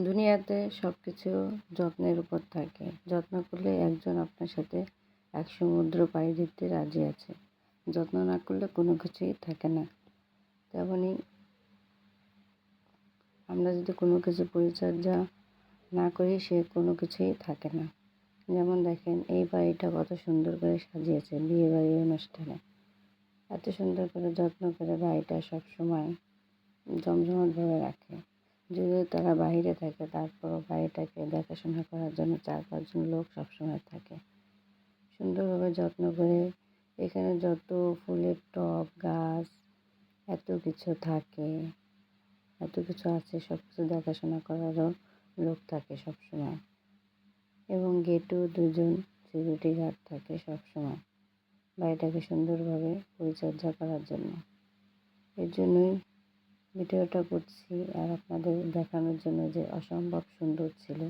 দুনিয়াতে সব কিছু যত্নের উপর থাকে। যত্ন করলে একজন আপনার সাথে এক সমুদ্র পাড়ি দিতে রাজি আছে। যত্ন না করলে কোনো কিছুই থাকে না। তেমনই আমরা যদি কোনো কিছু পরিচর্যা না করি, সে কোনো কিছুই থাকে না। যেমন দেখেন, এই বাড়িটা কত সুন্দর করে সাজিয়েছে বিয়ে বাড়ির অনুষ্ঠানে। এত সুন্দর করে যত্ন করে বাড়িটা সবসময় জমজমাটভাবে রাখে। যদিও তারা বাইরে থাকে, তারপরও বাড়িটাকে দেখাশোনা করার জন্য চার পাঁচজন লোক সবসময় থাকে। সুন্দরভাবে যত্ন করে এখানে যত ফুলের টব, গাছ, এত কিছু থাকে, এত কিছু আছে সব কিছু দেখাশোনা করারও লোক থাকে সবসময়। এবং গেটেও দুজন সিকিউরিটি গার্ড থাকে সবসময় বাড়িটাকে সুন্দরভাবে পরিচর্যা করার জন্য। এর জন্যই ভিডিওটা করছি আর আপনাদের দেখানোর জন্য যে অসম্ভব সুন্দর ছিল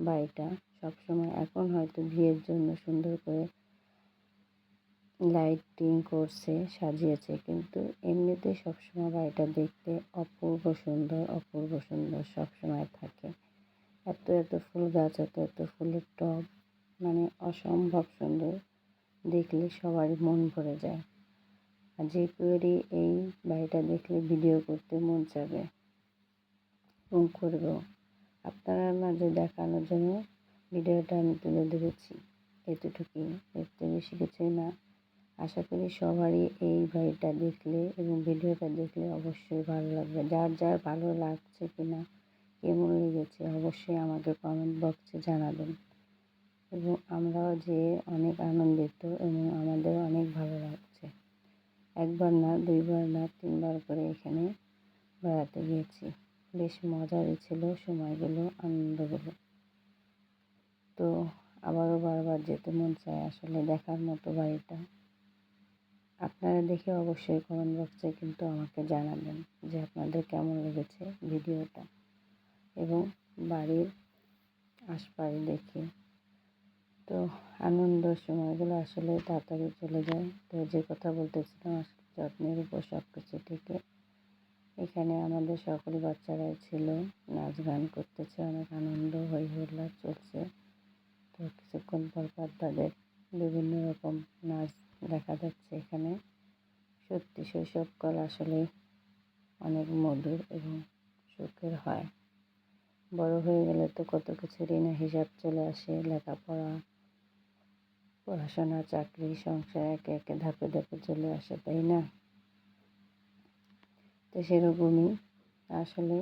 বাড়িটা। সবসময় এখন হয়তো বিয়ের জন্য সুন্দর করে লাইটিং করছে, সাজিয়েছে, কিন্তু এমনিতে সবসময় বাড়িটা দেখতে অপূর্ব সুন্দর অপূর্ব সুন্দর সবসময় থাকে। এত এত ফুল গাছ, এত এত ফুলের টব মানে অসম্ভব সুন্দর। দেখলে সবারই মন ভরে যায়। আর যে কেউরই এই বাড়িটা দেখলে ভিডিও করতে মন চাবে। এবং করবেও আপনারা মাঝে দেখানোর জন্য ভিডিওটা আমি তুলে ধরেছি। এতটুকুই এর থেকে বেশি কিছুই না। আশা করি সবারই এই বাড়িটা দেখলে এবং ভিডিওটা দেখলে অবশ্যই ভালো লাগবে। যার যার ভালো লাগছে কি না কেমন লেগেছে অবশ্যই আমাকে কমেন্ট বক্সে জানাবেন। এবং আমরাও যে অনেক আনন্দিত এবং আমাদের অনেক ভালো লাগছে। একবার না, দুইবার না, তিনবার করে এখানে বেড়াতে গিয়েছি। বেশ মজারই ছিল সময়গুলো আনন্দগুলো তো আবারও বারবার যেতে মন চায় আসলে দেখার মতো বাড়িটা। আপনারা দেখে অবশ্যই কমেন্ট বক্সে কিন্তু আমাকে জানাবেন যে আপনাদের কেমন লেগেছে ভিডিওটা এবং বাড়ির আশপাশ দেখে। তো আনন্দ সময়গুলো আসলে তাড়াতাড়ি চলে যায়। তো যে কথা বলতেছিলাম যত্নের উপর সব কিছু থেকে। এখানে আমাদের সকল বাচ্চারাই ছিল, নাচ গান করতেছে, অনেক আনন্দ হই হুল্লার চলছে। তো কিছুক্ষণ পর পর তাদের বিভিন্ন রকম নাচ দেখা যাচ্ছে এখানে। সত্যি শৈশবকাল আসলে অনেক মধুর এবং সুখের হয়। বড় হয়ে গেলে তো কত কিছুরই না হিসাব চলে আসে, লেখাপড়া পড়াশোনা, চাকরি, সংসার, একে একে ধাপে ধাপে চলে আসে, তাই না? তো সেরকমই আসলে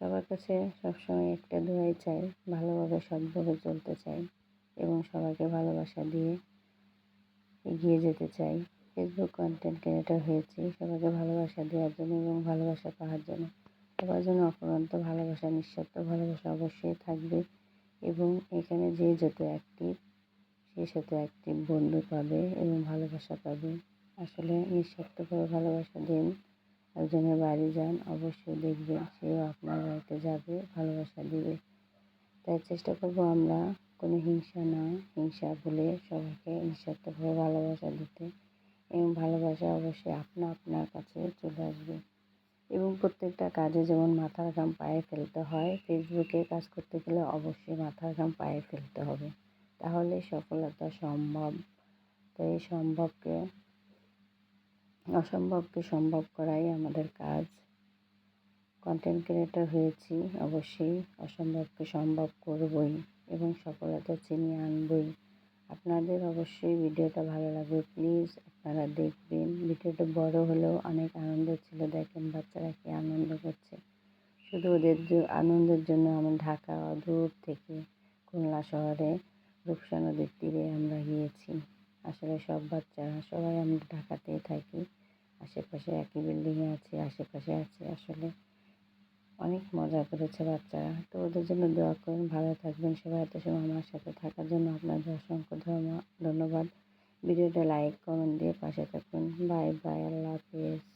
সবার কাছে সবসময় একটা দোয়াই চাই, ভালোভাবে সৎভাবে চলতে চাই এবং সবাইকে ভালোবাসা দিয়ে এগিয়ে যেতে চাই। ফেসবুক কন্টেন্ট ক্রিয়েটার হয়েছি, সবাইকে ভালোবাসা দেওয়ার জন্য এবং ভালোবাসা পাওয়ার জন্য। সবার জন্য অফুরন্ত ভালোবাসা, নিঃস্বার্থ ভালোবাসা অবশ্যই থাকবে এবং এখানে যে যত অ্যাক্টিভ সে সাথে অ্যাক্টিভ বন্ধু পাবে এবং ভালোবাসা পাবে। আসলে নিঃস্বার্থভাবে ভালোবাসা দিন। একজনের বাড়ি যান, অবশ্যই দেখবেন সেও আপনার বাড়িতে যাবে, ভালোবাসা দিবে। তাই চেষ্টা করব আমরা কোনো হিংসা না, হিংসা ভুলে সবাইকে নিঃস্বার্থভাবে ভালোবাসা দিতে এবং ভালোবাসা অবশ্যই আপনা আপনার কাছে চলে আসবে। এবং প্রত্যেকটা কাজে যেমন মাথার ঘাম পায়ে ফেলতে হয় ফেসবুকে কাজ করতে গেলে অবশ্যই মাথার ঘাম পায়ে ফেলতে হবে। তাহলে সফলতা সম্ভব। তো এই সম্ভবকে, অসম্ভবকে সম্ভব করাই আমাদের কাজ। কন্টেন্ট ক্রিয়েটর হয়েছি, অবশ্যই অসম্ভবকে সম্ভব করবই এবং সফলতা চিনিয়ে আনবই। আপনাদের অবশ্যই ভিডিওটা ভালো লাগবে, প্লিজ আপনারা দেখবেন। ভিডিওটা বড় হলেও অনেক আনন্দ ছিল, দেখেন বাচ্চারা কি আনন্দ করছে। শুধু ওদের আনন্দের জন্য আমি ঢাকা দূর থেকে খুলনা শহরে রূপসা নদীর তীরে আমরা গিয়েছি। আসলে সব বাচ্চারা, সবাই আমরা ঢাকাতেই থাকি। আশেপাশে একই বিল্ডিংয়ে আছি, আশেপাশে আছি। আসলে অনেক মজা করেছে বাচ্চারা। তো ওদের জন্য দোয়া করুন, ভালো থাকবেন সবাই। এত সময় আমার সাথে থাকার জন্য আপনাদের অসংখ্য ধন্যবাদ। ভিডিওটা লাইক কমেন্ট দিয়ে পাশে থাকুন। বাই বাই আল্লাহ হাফিজ।